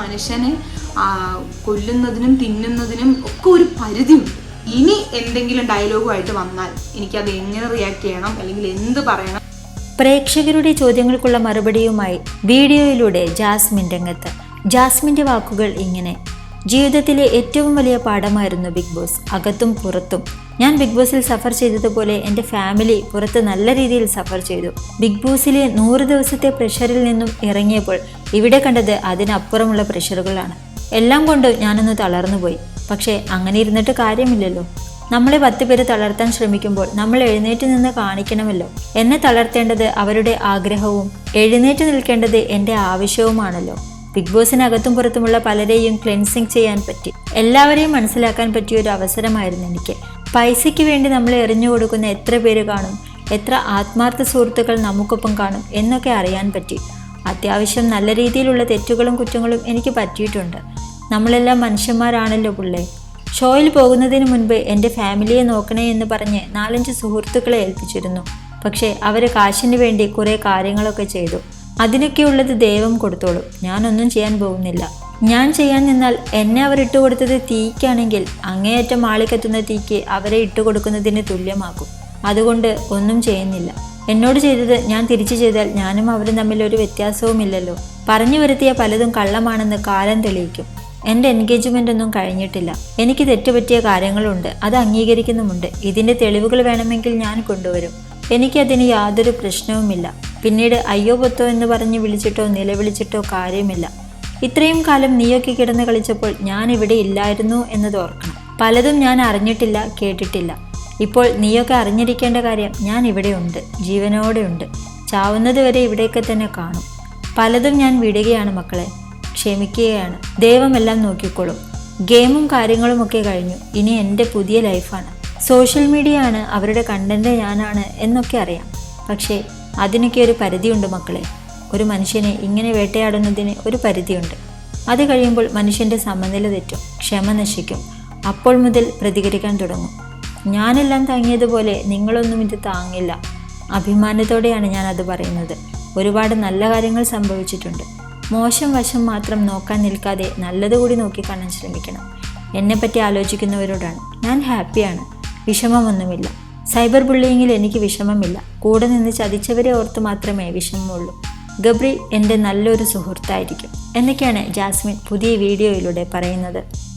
മനുഷ്യനെ കൊല്ലുന്നതിനും തിന്നുന്നതിനും ഒക്കെ ഒരു പരിധിയുണ്ട് ഇനി എന്തെങ്കിലും ഡയലോഗുമായിട്ട് വന്നാൽ എനിക്കത് എങ്ങനെ റിയാക്ട് ചെയ്യണം? അല്ലെങ്കിൽ എന്ത് പറയണം? പ്രേക്ഷകരുടെ ചോദ്യങ്ങൾക്കുള്ള മറുപടിയുമായി വീഡിയോയിലൂടെ ജാസ്മിൻ രംഗത്ത്. ജാസ്മിന്റെ വാക്കുകൾ ഇങ്ങനെ. ജീവിതത്തിലെ ഏറ്റവും വലിയ പാഠമായിരുന്നു ബിഗ് ബോസ്. അകത്തും പുറത്തും. ഞാൻ ബിഗ് ബോസിൽ സഫർ ചെയ്തതുപോലെ എന്റെ ഫാമിലി പുറത്ത് നല്ല രീതിയിൽ സഫർ ചെയ്തു. ബിഗ് ബോസിലെ നൂറ് ദിവസത്തെ പ്രഷറിൽ നിന്നും ഇറങ്ങിയപ്പോൾ ഇവിടെ കണ്ടത് അതിനപ്പുറമുള്ള പ്രഷറുകളാണ് എല്ലാം കൊണ്ട് ഞാനൊന്ന് തളർന്നുപോയി പക്ഷേ അങ്ങനെ ഇരുന്നിട്ട് കാര്യമില്ലല്ലോ. നമ്മളെ പത്ത് പേര് തളർത്താൻ ശ്രമിക്കുമ്പോൾ നമ്മൾ എഴുന്നേറ്റ് നിന്ന് കാണിക്കണമല്ലോ. എന്നെ തളർത്തേണ്ടത് അവരുടെ ആഗ്രഹവും എഴുന്നേറ്റ് നിൽക്കേണ്ടത് എന്റെ ആവശ്യവുമാണല്ലോ. ബിഗ് ബോസിനകത്തും പുറത്തുമുള്ള പലരെയും ക്ലെൻസിങ് ചെയ്യാൻ പറ്റി. എല്ലാവരെയും മനസ്സിലാക്കാൻ പറ്റിയ ഒരു അവസരമായിരുന്നു എനിക്ക്. പൈസയ്ക്ക് വേണ്ടി നമ്മൾ എറിഞ്ഞു കൊടുക്കുന്ന എത്ര പേര് കാണും? എത്ര ആത്മാർത്ഥ സുഹൃത്തുക്കൾ നമുക്കൊപ്പം കാണും? എന്നൊക്കെ അറിയാൻ പറ്റി. അത്യാവശ്യം നല്ല രീതിയിലുള്ള തെറ്റുകളും കുറ്റങ്ങളും എനിക്ക് പറ്റിയിട്ടുണ്ട്. നമ്മളെല്ലാം മനുഷ്യന്മാരാണല്ലോ പിള്ളേ. ഷോയിൽ പോകുന്നതിന് മുൻപ് എന്റെ ഫാമിലിയെ നോക്കണേ എന്ന് പറഞ്ഞ് നാലഞ്ച് സുഹൃത്തുക്കളെ ഏൽപ്പിച്ചിരുന്നു. പക്ഷേ അവർ കാശിന് വേണ്ടി കുറേ കാര്യങ്ങളൊക്കെ ചെയ്തു. അതിനൊക്കെയുള്ളത് ദൈവം കൊടുത്തോളും. ഞാനൊന്നും ചെയ്യാൻ പോകുന്നില്ല. ഞാൻ ചെയ്യാൻ നിന്നാൽ എന്നെ അവർ ഇട്ടുകൊടുത്തത് തീക്കാണെങ്കിൽ അങ്ങേയറ്റം ആളിക്കത്തുന്ന തീക്ക് അവരെ ഇട്ടുകൊടുക്കുന്നതിന് തുല്യമാക്കും. അതുകൊണ്ട് ഒന്നും ചെയ്യുന്നില്ല. എന്നോട് ചെയ്തത് ഞാൻ തിരിച്ചു ചെയ്താൽ ഞാനും അവരും തമ്മിൽ ഒരു വ്യത്യാസവുമില്ലല്ലോ. പറഞ്ഞു വരുത്തിയ പലതും കള്ളമാണെന്ന് കാലം തെളിയിക്കും. എന്റെ എൻഗേജ്മെന്റ് ഒന്നും കഴിഞ്ഞിട്ടില്ല. എനിക്ക് തെറ്റുപറ്റിയ കാര്യങ്ങളുണ്ട്. അത് അംഗീകരിക്കുന്നുമുണ്ട്. ഇതിന്റെ തെളിവുകൾ വേണമെങ്കിൽ ഞാൻ കൊണ്ടുവരും. എനിക്കതിന് യാതൊരു പ്രശ്നവുമില്ല. പിന്നീട് അയ്യോ പൊത്തോ എന്ന് പറഞ്ഞ് വിളിച്ചിട്ടോ നിലവിളിച്ചിട്ടോ കാര്യമില്ല. ഇത്രയും കാലം നീയൊക്കെ കിടന്ന് കളിച്ചപ്പോൾ ഞാൻ ഇവിടെ ഇല്ലായിരുന്നു എന്നത് ഓർക്കണം. പലതും ഞാൻ അറിഞ്ഞിട്ടില്ല കേട്ടിട്ടില്ല. ഇപ്പോൾ നീയൊക്കെ അറിഞ്ഞിരിക്കേണ്ട കാര്യം ഞാൻ ഇവിടെ ഉണ്ട് ജീവനോടെ ഉണ്ട്. ചാവുന്നത് വരെ ഇവിടെയൊക്കെ തന്നെ കാണും. പലതും ഞാൻ വിടുകയാണ് മക്കളെ ക്ഷമിക്കുകയാണ്. ദൈവമെല്ലാം നോക്കിക്കോളും. ഗെയിമും കാര്യങ്ങളും ഒക്കെ കഴിഞ്ഞു. ഇനി എന്റെ പുതിയ ലൈഫാണ്. സോഷ്യൽ മീഡിയ ആണ് അവരുടെ കണ്ടന്റ് ഞാനാണ് എന്നൊക്കെ അറിയാം. പക്ഷേ അതിനൊക്കെ ഒരു പരിധിയുണ്ട് മക്കളെ. ഒരു മനുഷ്യനെ ഇങ്ങനെ വേട്ടയാടുന്നതിന് ഒരു പരിധിയുണ്ട്. അത് കഴിയുമ്പോൾ മനുഷ്യന്റെ സമനില തെറ്റും ക്ഷമ നശിക്കും. അപ്പോൾ മുതൽ പ്രതികരിക്കാൻ തുടങ്ങും. ഞാനെല്ലാം താങ്ങിയതുപോലെ നിങ്ങളൊന്നും ഇത് താങ്ങില്ല. അഭിമാനത്തോടെയാണ് ഞാൻ അത് പറയുന്നത്. ഒരുപാട് നല്ല കാര്യങ്ങൾ സംഭവിച്ചിട്ടുണ്ട്. മോശം വശം മാത്രം നോക്കാൻ നിൽക്കാതെ നല്ലതുകൂടി നോക്കിക്കാണാൻ ശ്രമിക്കണം. എന്നെപ്പറ്റി ആലോചിക്കുന്നവരോടാണ്. ഞാൻ ഹാപ്പിയാണ്. വിഷമമൊന്നുമില്ല. സൈബർ ബുള്ളിങ്ങിൽ എനിക്ക് വിഷമമില്ല. കൂടെ നിന്ന് ചതിച്ചവരെ ഓർത്ത് മാത്രമേ വിഷമമുള്ളൂ. ഗബ്രി എന്റെ നല്ലൊരു സുഹൃത്തായിരിക്കും. എന്നൊക്കെയാണ് ജാസ്മിൻ പുതിയ വീഡിയോയിലൂടെ പറയുന്നത്.